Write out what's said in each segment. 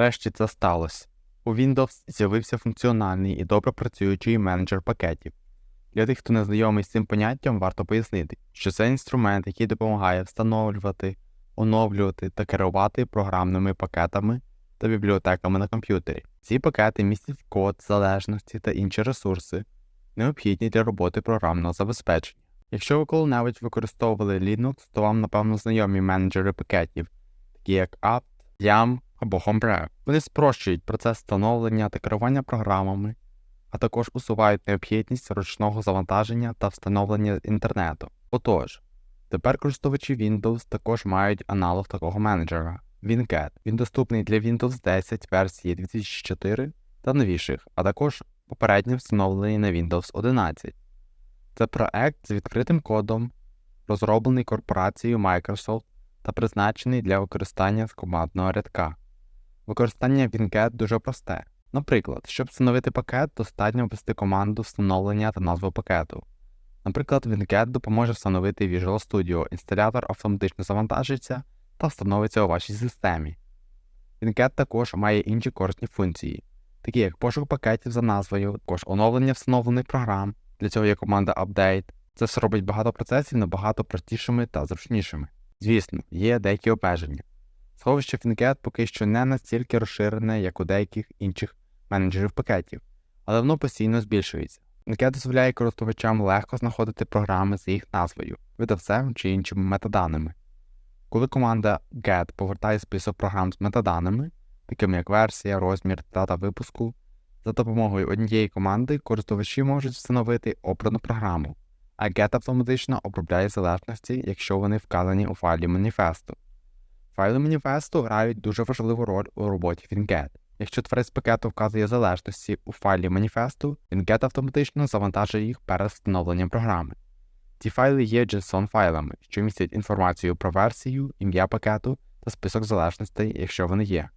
Врешті це сталося. У Windows з'явився функціональний і добре працюючий менеджер пакетів. Для тих, хто не знайомий з цим поняттям, варто пояснити, що це інструмент, який допомагає встановлювати, оновлювати та керувати програмними пакетами та бібліотеками на комп'ютері. Ці пакети містять код, залежності та інші ресурси, необхідні для роботи програмного забезпечення. Якщо ви коли-небудь використовували Linux, то вам, напевно, знайомі менеджери пакетів, такі як apt, yam або Homebrew. Вони спрощують процес встановлення та керування програмами, а також усувають необхідність ручного завантаження та встановлення інтернету. Отож, тепер користувачі Windows також мають аналог такого менеджера WinCat. Він доступний для Windows 10 версії 2004 та новіших, а також попередньо встановлений на Windows 11. Це проект з відкритим кодом, розроблений корпорацією Microsoft та призначений для використання з командного рядка. Використання WinCat дуже просте. Наприклад, щоб встановити пакет, достатньо ввести команду встановлення та назву пакету. Наприклад, WinCat допоможе встановити Visual Studio, інсталятор автоматично завантажиться та встановиться у вашій системі. WinCat також має інші корисні функції, такі як пошук пакетів за назвою, також оновлення встановлених програм. Для цього є команда Update. Це все робить багато процесів набагато простішими та зручнішими. Звісно, є деякі обмеження. Сховище WinCat поки що не настільки розширене, як у деяких інших менеджерів пакетів, але воно постійно збільшується. WinCat дозволяє користувачам легко знаходити програми з їх назвою, видавцем чи іншими метаданими. Коли команда get повертає список програм з метаданими, такими як версія, розмір, дата випуску, за допомогою однієї команди користувачі можуть встановити обрану програму, а get автоматично обробляє залежності, якщо вони вказані у файлі маніфесту. Файли маніфесту грають дуже важливу роль у роботі WinGet. Якщо творець пакету вказує залежності у файлі маніфесту, Finget автоматично завантажує їх перед встановленням програми. Ці файли є JSON файлами, що містять інформацію про версію, ім'я пакету та список залежностей, якщо вони є.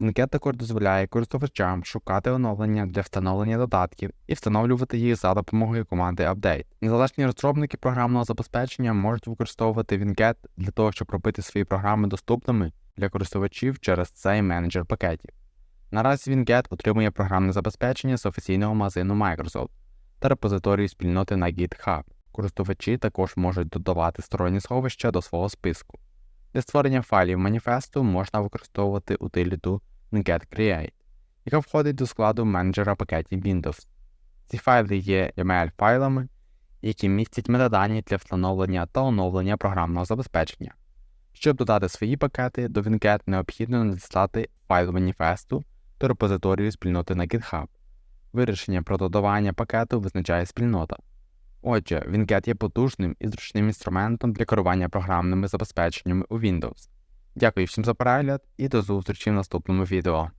WinGet також дозволяє користувачам шукати оновлення для встановлення додатків і встановлювати їх за допомогою команди Update. Незалежні розробники програмного забезпечення можуть використовувати WinGet для того, щоб робити свої програми доступними для користувачів через цей менеджер пакетів. Наразі WinGet отримує програмне забезпечення з офіційного магазину Microsoft та репозиторію спільноти на GitHub. Користувачі також можуть додавати сторонні сховища до свого списку. Для створення файлів маніфесту можна використовувати утиліту NGET Create, яка входить до складу менеджера пакетів Windows. Ці файли є YAML-файлами, які містять метадані для встановлення та оновлення програмного забезпечення. Щоб додати свої пакети, до WinGet необхідно надіслати файл маніфесту до репозиторію спільноти на GitHub. Вирішення про додавання пакету визначає спільнота. Отже, WinGet є потужним і зручним інструментом для керування програмними забезпеченнями у Windows. Дякую всім за перегляд і до зустрічі в наступному відео.